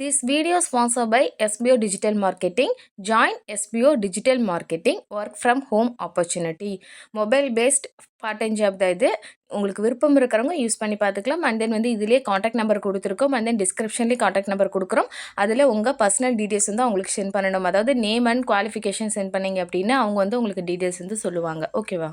This video sponsored by SBO Digital Marketing. Join SBO Digital Marketing Work from Home Opportunity. Mobile based part time job தான் இது. உங்களுக்கு விருப்பம் இருக்கிறவங்க use பண்ணி பார்த்துக்கலாம். அண்ட் தென் வந்து இதிலே காண்டாக்ட் நம்பர் கொடுத்துருக்கோம். அண்ட் தென் டிஸ்கிரிப்ஷன்லேயே காண்டாக்ட் நம்பர் கொடுக்குறோம். அதில் உங்கள் பர்சனல் டீட்டெயில்ஸ் வந்து அவங்களுக்கு சென்ட் பண்ணணும். அதாவது நேம் அண்ட் குவாலிஃபிகேஷன் சென்ட் பண்ணீங்க அப்படின்னா அவங்க வந்து உங்களுக்கு டீட்டெயில்ஸ் வந்து சொல்லுவாங்க. ஓகேவா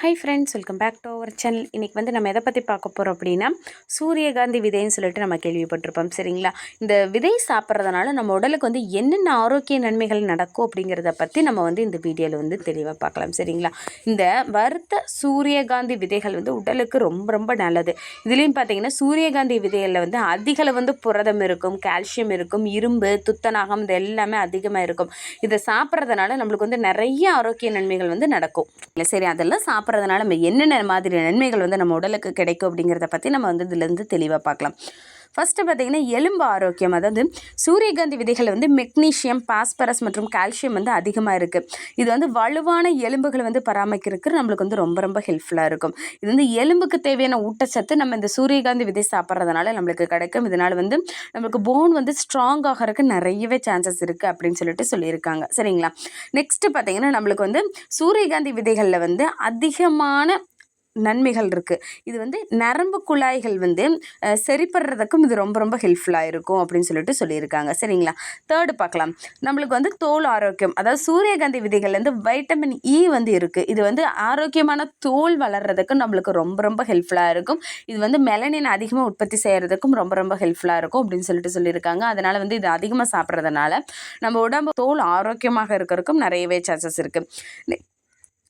Hi friends welcome back to our channel இன்றைக்கி வந்து நம்ம எதை பற்றி பார்க்க போகிறோம் அப்படின்னா சூரியகாந்தி விதைன்னு சொல்லிட்டு நம்ம கேள்விப்பட்டிருப்போம் சரிங்களா? இந்த விதை சாப்பிட்றதுனால நம்ம உடலுக்கு வந்து என்னென்ன ஆரோக்கிய நன்மைகள் நடக்கும் அப்படிங்கிறத பற்றி நம்ம வந்து இந்த வீடியோவில் வந்து தெளிவாக பார்க்கலாம் சரிங்களா? இந்த வறுத்த சூரியகாந்தி விதைகள் வந்து உடலுக்கு ரொம்ப ரொம்ப நல்லது. இதுலேயும் பார்த்தீங்கன்னா சூரியகாந்தி விதைகளில் வந்து அதிகளவு வந்து புரதம் இருக்கும் கால்சியம் இருக்கும் இரும்பு துத்தநாகம் இது எல்லாமே அதிகமாக இருக்கும். இதை சாப்பிட்றதுனால நம்மளுக்கு வந்து நிறைய ஆரோக்கிய நன்மைகள் வந்து நடக்கும். இல்லை சரி அதெல்லாம் சாப்பிட்றதுனால நம்ம என்னென்ன மாதிரி நன்மைகள் வந்து நம்ம உடலுக்கு கிடைக்கும் அப்படிங்கிறத பற்றி நம்ம வந்து இதுலேருந்து தெளிவாக பார்க்கலாம். ஃபஸ்ட்டு பார்த்திங்கன்னா எலும்பு ஆரோக்கியம். அதாவது சூரியகாந்தி விதைகளில் வந்து மெக்னீஷியம் பாஸ்பரஸ் மற்றும் கால்சியம் வந்து அதிகமாக இருக்குது இது வந்து வலுவான எலும்புகளை வந்து பராமரிக்கிறதுக்கு நம்மளுக்கு வந்து ரொம்ப ரொம்ப ஹெல்ப்ஃபுல்லாக இருக்கும். இது வந்து எலும்புக்கு தேவையான ஊட்டச்சத்து நம்ம இந்த சூரியகாந்தி விதை சாப்பிட்றதுனால நம்மளுக்கு கிடைக்கும். இதனால் வந்து நம்மளுக்கு போன் வந்து ஸ்ட்ராங் ஆகிறதுக்கு நிறையவே சான்சஸ் இருக்குது அப்படின்னு சொல்லிட்டு சொல்லியிருக்காங்க. சரிங்களா? நெக்ஸ்ட்டு பார்த்திங்கன்னா நம்மளுக்கு வந்து சூரியகாந்தி விதைகளில் வந்து அதிகமான நன்மைகள் இருக்குது இது வந்து நரம்பு குழாய்கள் வந்து சரிப்படுறதுக்கும் இது ரொம்ப ரொம்ப ஹெல்ப்ஃபுல்லாக இருக்கும் அப்படின்னு சொல்லிட்டு சொல்லியிருக்காங்க. சரிங்களா? தேர்டு பார்க்கலாம். நம்மளுக்கு வந்து தோல் ஆரோக்கியம் அதாவது சூரியகாந்தி விதைகள்லேருந்து வைட்டமின் இ e வந்து இருக்குது இது வந்து ஆரோக்கியமான தோல் வளர்கிறதுக்கு நம்மளுக்கு ரொம்ப ரொம்ப ஹெல்ப்ஃபுல்லாக இருக்கும். இது வந்து மெலனின் அதிகமாக உற்பத்தி செய்கிறதுக்கும் ரொம்ப ரொம்ப ஹெல்ப்ஃபுல்லாக இருக்கும் அப்படின்னு சொல்லிட்டு சொல்லியிருக்காங்க. அதனால் வந்து இது அதிகமாக சாப்பிட்றதுனால நம்ம உடம்பு தோல் ஆரோக்கியமாக இருக்கிறதுக்கும் நிறையவே சான்சஸ் இருக்குது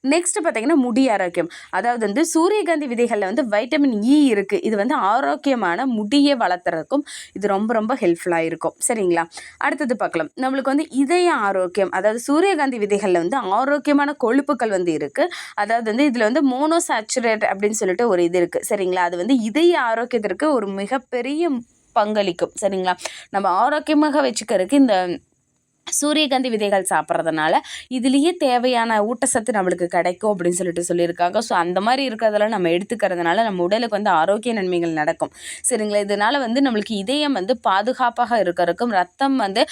நெக்ஸ்ட் பார்த்தீங்கன்னா முடி ஆரோக்கியம். அதாவது வந்து சூரியகாந்தி விதைகளில் வந்து வைட்டமின் இ e இருக்குது இது வந்து ஆரோக்கியமான முடியை வளர்த்துறதுக்கும் இது ரொம்ப ரொம்ப ஹெல்ப்ஃபுல்லாக இருக்கும். சரிங்களா? அடுத்தது பார்க்கலாம். நம்மளுக்கு வந்து இதய ஆரோக்கியம் அதாவது சூரியகாந்தி விதைகளில் வந்து ஆரோக்கியமான கொழுப்புகள் வந்து இருக்குது அதாவது வந்து இதில் வந்து மோனோசாச்சுரேட் அப்படின்னு சொல்லிட்டு ஒரு இது இருக்குது சரிங்களா? அது வந்து இதய ஆரோக்கியத்திற்கு ஒரு மிகப்பெரிய பங்களிக்கும். சரிங்களா? நம்ம ஆரோக்கியமாக வச்சுக்கிறதுக்கு இந்த சூரியகாந்தி விதைகள் சாப்பிட்றதுனால இதுலேயே தேவையான ஊட்டச்சத்து நம்மளுக்கு கிடைக்கும் அப்படின்னு சொல்லிட்டு சொல்லியிருக்காங்க. ஸோ அந்த மாதிரி இருக்கிறதெல்லாம் நம்ம எடுத்துக்கிறதுனால நம்ம உடலுக்கு வந்து ஆரோக்கிய நன்மைகள் நடக்கும். சரிங்களா? இதனால் வந்து நம்மளுக்கு இதயம் வந்து பாதுகாப்பாக இருக்கிறதுக்கும் ரத்தம் வந்து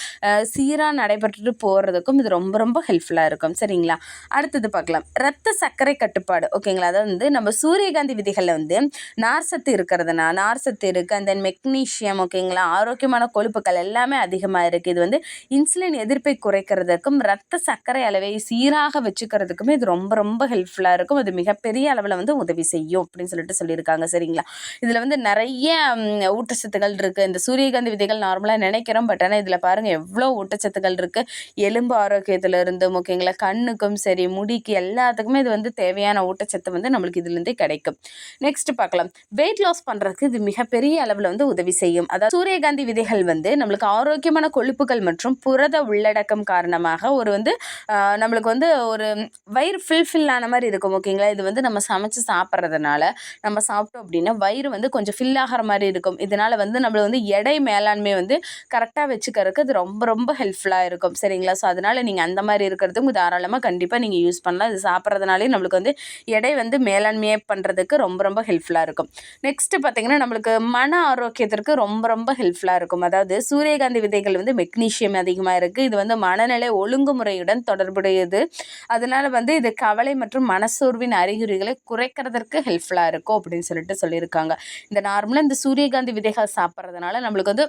சீராக நடைபெற்றுட்டு போகிறதுக்கும் இது ரொம்ப ரொம்ப ஹெல்ப்ஃபுல்லாக இருக்கும். சரிங்களா? அடுத்தது பார்க்கலாம். ரத்த சர்க்கரை கட்டுப்பாடு. ஓகேங்களா? அதாவது வந்து நம்ம சூரியகாந்தி விதைகளில் வந்து நார் சத்து இருக்கிறதுனா நார் சத்து இருக்குது அண்ட் தென் மெக்னீஷியம் ஓகேங்களா? ஆரோக்கியமான கொழுப்புகள் எல்லாமே அதிகமாக இருக்குது இது வந்து இன்சுலின் எதிர்ப்பை குறைக்கிறதுக்கும் ரத்த சர்க்கரை அளவை சீராக வச்சுக்கிறதுக்குமே இது ரொம்ப ரொம்ப ஹெல்ப்ஃபுல்லாக இருக்கும். அது மிகப்பெரிய அளவில் வந்து உதவி செய்யும் அப்படின்னு சொல்லிட்டு சொல்லியிருக்காங்க. சரிங்களா? இதில் வந்து நிறைய ஊட்டச்சத்துகள் ஊட்டச்சத்துக்கள் இருக்குது இந்த சூரியகாந்தி விதைகள் நார்மலாக நினைக்கிறோம். பட் ஆனால் இதில் பாருங்கள் எவ்வளோ ஊட்டச்சத்துக்கள் இருக்குது எலும்பு ஆரோக்கியத்தில் ஓகேங்களா? கண்ணுக்கும் சரி முடிக்கு எல்லாத்துக்குமே இது வந்து தேவையான ஊட்டச்சத்து வந்து நம்மளுக்கு இதுலேருந்தே கிடைக்கும். நெக்ஸ்ட் பார்க்கலாம். வெயிட் லாஸ் பண்ணுறதுக்கு இது மிகப்பெரிய அளவில் வந்து உதவி செய்யும். அதாவது சூரியகாந்தி விதைகள் வந்து நம்மளுக்கு ஆரோக்கியமான கொழுப்புகள் மற்றும் புரத உள்ளடக்கம் காரணமாக ஒரு வந்து நம்மளுக்கு வந்து ஒரு வயிறு ஃபில்ஃபில் ஆன மாதிரி இருக்கும் ஓகேங்களா இது வந்து நம்ம சமைச்சு சாப்பிட்றதுனால நம்ம சாப்பிட்டோம் அப்படின்னா வயிறு வந்து கொஞ்சம் ஃபில் ஆகிற மாதிரி இருக்கும். இதனால் வந்து நம்மள வந்து எடை மேலாண்மை வந்து கரெக்டாக வச்சுக்கிறதுக்கு இது ரொம்ப ரொம்ப ஹெல்ப்ஃபுல்லாக இருக்கும். சரிங்களா? ஸோ அதனால் நீங்கள் அந்த மாதிரி இருக்கிறதுக்கும் தாராளமாக கண்டிப்பாக நீங்கள் யூஸ் பண்ணலாம். இது சாப்பிட்றதுனாலே நம்மளுக்கு வந்து எடை வந்து மேலாண்மையை பண்ணுறதுக்கு ரொம்ப ரொம்ப ஹெல்ப்ஃபுல்லாக இருக்கும். நெக்ஸ்ட்டு பார்த்தீங்கன்னா நம்மளுக்கு மன ஆரோக்கியத்திற்கு ரொம்ப ரொம்ப ஹெல்ப்ஃபுல்லாக இருக்கும். அதாவது சூரியகாந்தி விதைகள் வந்து மெக்னீஷியம் அதிகமாக இருக்குது இது வந்து மனநிலை ஒழுங்குமுறையுடன் தொடர்புடையது. அதனால வந்து இது கவலை மற்றும் மனசோர்வின் அறிகுறிகளை குறைக்கிறதற்கு ஹெல்ப்ஃபுல்லாக இருக்கும் அப்படின்னு சொல்லிட்டு சொல்லியிருக்காங்க. இந்த நார்மலாக இந்த சூரியகாந்தி விதைகள் சாப்பிட்றதுனால நம்மளுக்கு வந்து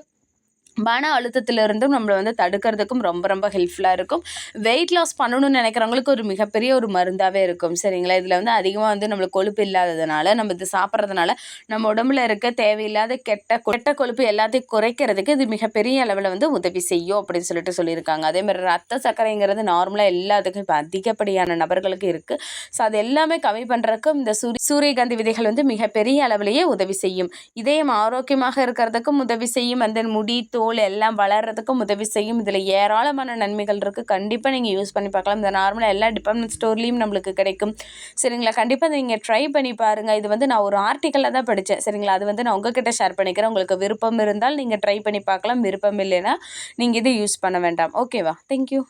மன அழுத்தத்திலிருந்தும் நம்மளை வந்து தடுக்கிறதுக்கும் ரொம்ப ரொம்ப ஹெல்ப்ஃபுல்லாக இருக்கும். வெயிட் லாஸ் பண்ணணும்னு நினைக்கிறவங்களுக்கு ஒரு மிகப்பெரிய ஒரு மருந்தாகவே இருக்கும். சரிங்களா? இதில் வந்து அதிகமாக வந்து நம்மளுக்கு கொழுப்பு இல்லாததுனால நம்ம இது சாப்பிட்றதுனால நம்ம உடம்புல இருக்க தேவையில்லாத கெட்ட கெட்ட கொழுப்பு எல்லாத்தையும் குறைக்கிறதுக்கு இது மிகப்பெரிய அளவில் வந்து உதவி செய்யும் அப்படின்னு சொல்லிட்டு சொல்லியிருக்காங்க. அதே மாதிரி ரத்த சர்க்கரைங்கிறது நார்மலாக எல்லாத்துக்கும் இப்போ அதிகப்படியான நபர்களுக்கு இருக்குது ஸோ அது எல்லாமே கம்மி பண்ணுறதுக்கும் இந்த சூரிய சூரியகாந்தி விதைகள் வந்து மிகப்பெரிய அளவிலேயே உதவி செய்யும். இதயம் ஆரோக்கியமாக இருக்கிறதுக்கும் உதவி செய்யும். அந்த முடி தோல் எல்லாம் வளர்கிறதுக்கும் உதவி செய்யும். இதில் ஏராளமான நன்மைகள் இருக்குது கண்டிப்பாக நீங்கள் யூஸ் பண்ணி பார்க்கலாம். இந்த நார்மலாக எல்லா டிபார்ட்மெண்ட் ஸ்டோர்லேயும் நம்மளுக்கு கிடைக்கும். சரிங்களா? கண்டிப்பாக நீங்கள் ட்ரை பண்ணி பாருங்கள் இது வந்து நான் ஒரு ஆர்டிக்கலில் தான் படித்தேன் சரிங்களா? அது வந்து நான் உங்ககிட்ட ஷேர் பண்ணிக்கிறேன். உங்களுக்கு விருப்பம் இருந்தால் நீங்கள் ட்ரை பண்ணி பார்க்கலாம். விருப்பம் இல்லைன்னா நீங்கள் இதை யூஸ் பண்ண வேண்டாம். ஓகேவா தேங்க்யூ